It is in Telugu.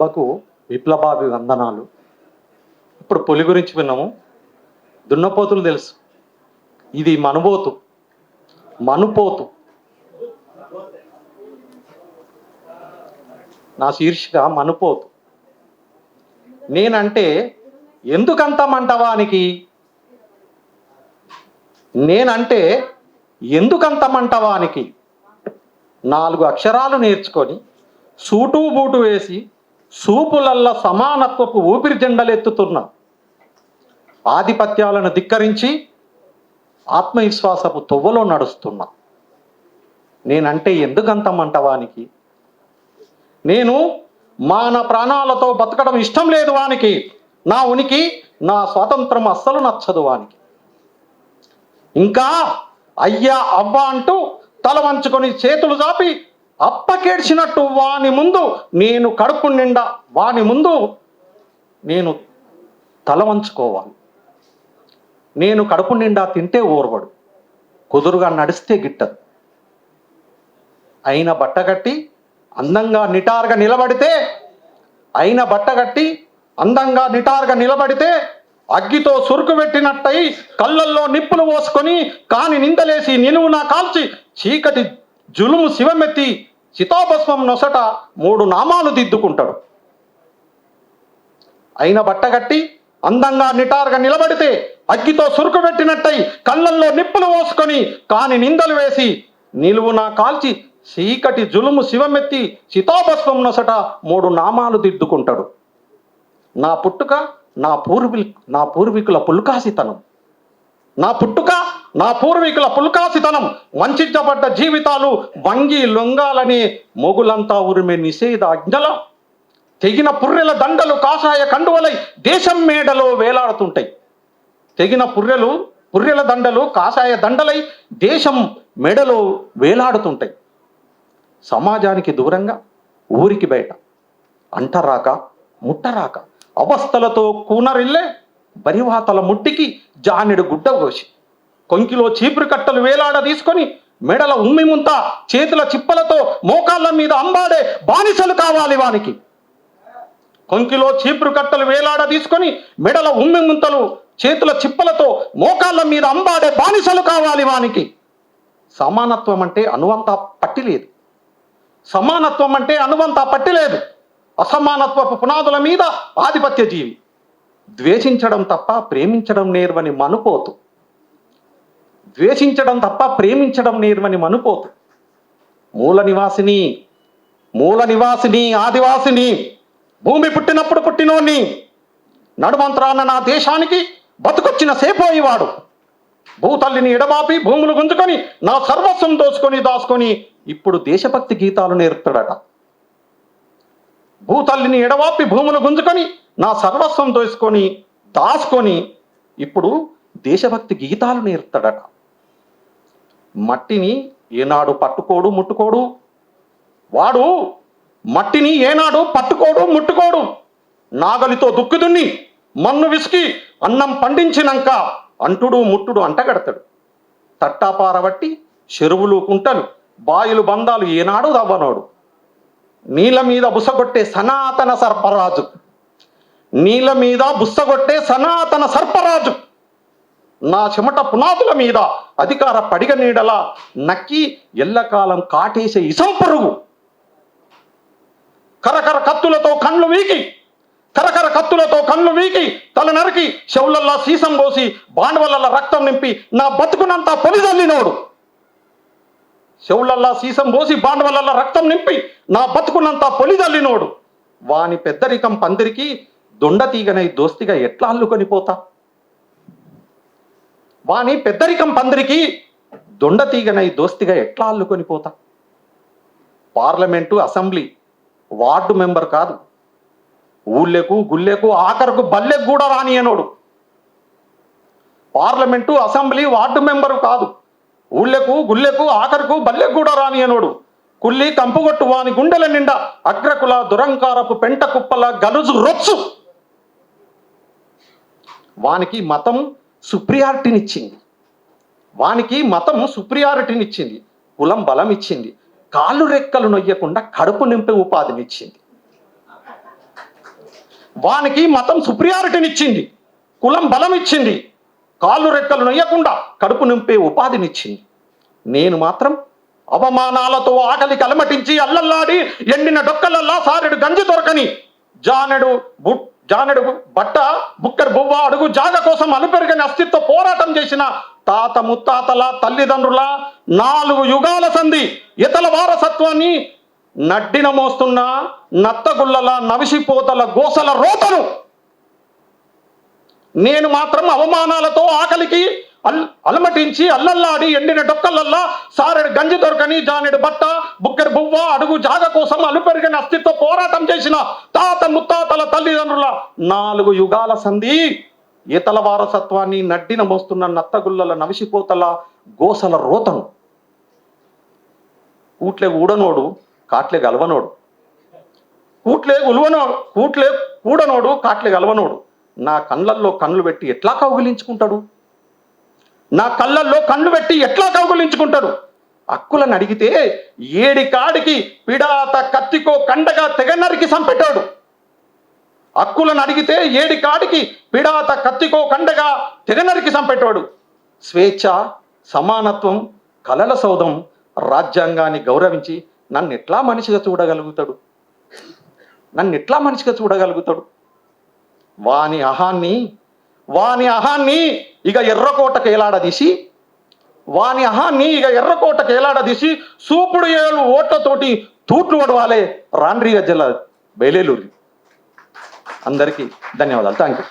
సభకు విప్లవాభి వందనాలు ఇప్పుడు పులి గురించి విన్నాము. దున్నపోతులు తెలుసు. ఇది మనుబోతు. మనుపోతు. నా శీర్షిక మనుపోతు. నేనంటే ఎందుకంత మంటవానికి నేనంటే ఎందుకంత మంటవానికి నాలుగు అక్షరాలు నేర్చుకొని సూటు బూటు వేసి సూపులల్లా సమానత్వపు ఊపిరి జెండలెత్తుతున్న ఆధిపత్యాలను ధిక్కరించి ఆత్మవిశ్వాసపు తొవ్వలో నడుస్తున్నా. నేనంటే ఎందుకంతమంటవానికి నేను మాన ప్రాణాలతో బతకడం ఇష్టం లేదు వానికి. నా ఉనికి నా స్వాతంత్రం అస్సలు నచ్చదు వానికి. ఇంకా అయ్యా అవ్వ అంటూ తల వంచుకొని చేతులు చాపి అప్పకేడ్చినట్టు వాని ముందు నేను కడుపు నిండా వాని ముందు నేను తల వంచుకోవాలి. నేను కడుపు నిండా తింటే ఓర్వడు కుదురుగా నడిస్తే గిట్టదు. అయిన బట్ట కట్టి అందంగా నిటారుగా నిలబడితే అయిన బట్ట కట్టి అందంగా నిటారుగా నిలబడితే అగ్గితో సురుకు పెట్టినట్టయి కళ్ళల్లో నిప్పులు పోసుకొని కాని నిందలేసి నిలువున కాల్చి చీకటి జులుము శివమెత్తి చితాభస్మం నొసట మూడు నామాలు దిద్దుకుంటాడు. అయిన బట్టగట్టి అందంగా నిటారుగా నిలబడితే అగ్గితో సురుకు పెట్టినట్టయి కళ్ళల్లో నిప్పులు పోసుకొని కాని నిందలు వేసి నిలువునా కాల్చి చీకటి జులుము శివమెత్తి చితాభస్మం నొసట మూడు నామాలు దిద్దుకుంటాడు. నా పుట్టుక నా పూర్వీ నా పూర్వీకుల పుల్కాసితనం. నా పుట్టుక నా పూర్వీకుల పుల్కాసితనం వంచబడ్డ జీవితాలు వంగి లొంగాలని మొగులంతా ఉరిమే నిషేధ అజ్ఞల తెగిన పుర్రెల దండలు కాషాయ కండువలై దేశం మేడలో వేలాడుతుంటాయి. తెగిన పుర్రెలు పుర్రెల దండలు కాషాయ దండలై దేశం మెడలో వేలాడుతుంటాయి. సమాజానికి దూరంగా ఊరికి బయట అంటరాక ముట్టరాక అవస్థలతో కూనరిల్లే బరివాతల ముట్టికి జానెడు గుడ్డ కోసి కొంకిలో చీపురు కట్టలు వేలాడ తీసుకొని మెడల ఉమ్మి ముంత చేతుల చిప్పలతో మోకాళ్ళ మీద అంబాడే బానిసలు కావాలి వానికి. కొంకిలో చీపురు కట్టలు వేలాడ తీసుకొని మెడల ఉమ్మి ముంతలు చేతుల చిప్పలతో మోకాళ్ళ మీద అంబాడే బానిసలు కావాలి వానికి. సమానత్వం అంటే అనువంత పట్టి లేదు. సమానత్వం అంటే అనువంత పట్టి లేదు. అసమానత్వపు పునాదుల మీద ఆధిపత్య జీవి. ద్వేషించడం తప్ప ప్రేమించడం నేర్వని మనుపోతు. ద్వేషించడం తప్ప ప్రేమించడం నేర్వని మనుపోతు. మూల నివాసిని మూల నివాసిని ఆదివాసిని భూమి పుట్టినప్పుడు పుట్టినోని నడుమంత్రాన నా దేశానికి బతుకొచ్చిన సేపోయేవాడు భూతల్లిని ఎడబాపి భూములు గుంజుకొని నా సర్వస్వం దోచుకొని దాచుకొని ఇప్పుడు దేశభక్తి గీతాలు నేర్పుతాడట. భూతల్లిని ఎడవాపి భూములు గుంజుకొని నా సర్వస్వం దోచుకొని దాచుకొని ఇప్పుడు దేశభక్తి గీతాలు నేర్పుతాడట. మట్టిని ఏనాడు పట్టుకోడు ముట్టుకోడు. వాడు మట్టిని ఏనాడు పట్టుకోడు ముట్టుకోడు. నాగలితో దుక్కుదున్ని మన్ను విసికి అన్నం పండించినాక అంటుడు ముట్టుడు అంటగడతాడు తట్టాపారబట్టి చెరువులు కుంటలు బాయిలు బంధాలు ఏనాడు దవ్వనోడు నీళ్ళ మీద బుసగొట్టే సనాతన సర్పరాజు. నీళ్ళ మీద బుస్సగొట్టే సనాతన సర్పరాజు. నా చెమట పునాదుల మీద అధికార పడిగ నీడల నక్కి ఎల్లకాలం కాటేసే ఇసం పురుగు. కరకర కత్తులతో కళ్ళు వీకి కరకర కత్తులతో కళ్ళు వీకి తల నరికి చెవులల్లా సీసం పోసి బాండవలల్ల రక్తం నింపి నా బతుకునంతా పొలిదల్లినోడు చెవులల్లా సీసం పోసి బాండవలల్ల రక్తం నింపి నా బతుకునంతా పొలిదల్లినోడు వాని పెద్దరికం పందిరికి దొండతీగనై దోస్తిగా ఎట్లా అల్లుకొని పోతా? వాని పెద్దరికం పందిరికి దొండతీగనై దోస్తిగా ఎట్లా అల్లుకొని పోతా? పార్లమెంటు అసెంబ్లీ వార్డు మెంబర్ కాదు. ఊళ్ళకు గుళ్ళెకు ఆఖరకు బల్లెకు కూడా రానియనోడు పార్లమెంటు అసెంబ్లీ వార్డు మెంబరు కాదు. ఊళ్ళకు గుళ్ళెకు ఆఖరకు బల్లెకు కూడా రానియనోడు కుల్లి కంపుగొట్టు వాని గుండెల నిండా అగ్రకుల దురంకారపు పెంట కుప్పల గలుజు రొచ్చు. వానికి మతం సుప్రియారిటీనిచ్చింది. వానికి మతం సుప్రియారిటీనిచ్చింది. కులం బలం ఇచ్చింది కాళ్ళు రెక్కలు నొయ్యకుండా కడుపు నింపే ఉపాధినిచ్చింది. వానికి మతం సుప్రియారిటీనిచ్చింది. కులం బలం ఇచ్చింది కాళ్ళు రెక్కలు నొయ్యకుండా కడుపు నింపే ఉపాధినిచ్చింది. నేను మాత్రం అవమానాలతో ఆకలి అలమటించి అల్లల్లాడి ఎండిన డొక్కలల్లా సారెడు గంజి దొరకని జానెడు బు జానడుగు బట్ట బుక్కర్ బువ్వ అడుగు జాగ కోసం అలుపెరగని అస్తిత్వ పోరాటం చేసిన తాత ముత్తాతల తల్లిదండ్రుల నాలుగు యుగాల సంధి ఇతల వారసత్వాన్ని నడ్డిన మోస్తున్న నత్తగుల్లల నవిసిపోతల గోసల రోతను. నేను మాత్రం అవమానాలతో ఆకలికి అల్ అలమటించి అల్లల్లాడి ఎండిన డొక్కలల్లా సారెడు గంజి దొరకని జానెడు బట్ట బుక్కెడు బువ్వ అడుగు జాగ కోసం అలుపెరిగిన అస్తిత్వ పోరాటం చేసిన తాత ముత్తాతల తల్లిదండ్రుల నాలుగు యుగాల సంధి. ఈతల వారసత్వాన్ని నడ్డిన మోస్తున్న నత్తగుల్లల నవిసిపోతల గోసల రోతను. కూట్లే ఊడనోడు కాట్లే గలవనోడు. కూట్లే ఉలువనోడు కూట్లే కూడనోడు కాట్లే గలవనోడు. నా కళ్ళల్లో కళ్ళు పెట్టి ఎట్లా కౌగిలించుకుంటాడు? నా కళ్ళల్లో కళ్ళు పెట్టి ఎట్లా కౌగులించుకుంటాడు? అక్కులను అడిగితే ఏడి కాడికి పిడాత కత్తికో కండగా తెగ నరికి సంపెట్టాడు. హక్కులను అడిగితే ఏడి కాడికి పిడాత కత్తికో కండగా తెగ నరికి సంపెట్టాడు. స్వేచ్ఛ సమానత్వం కలల సౌధం రాజ్యాంగాన్ని గౌరవించి నన్ను ఎట్లా మనిషిగా చూడగలుగుతాడు? నన్ను ఎట్లా మనిషిగా చూడగలుగుతాడు? వాని అహాన్ని వాని అహాన్ని ఇక ఎర్రకోటకు ఏలాడదీసి వాని అహాన్ని ఇక ఎర్రకోటకు ఏలాడదీసి సూపుడు ఏಳು ఓట్లతోటి తూట్లు పడవాలే రాండ్రిగ గజ్జల బయలేలూరి అందరికీ ధన్యవాదాలు. Thank you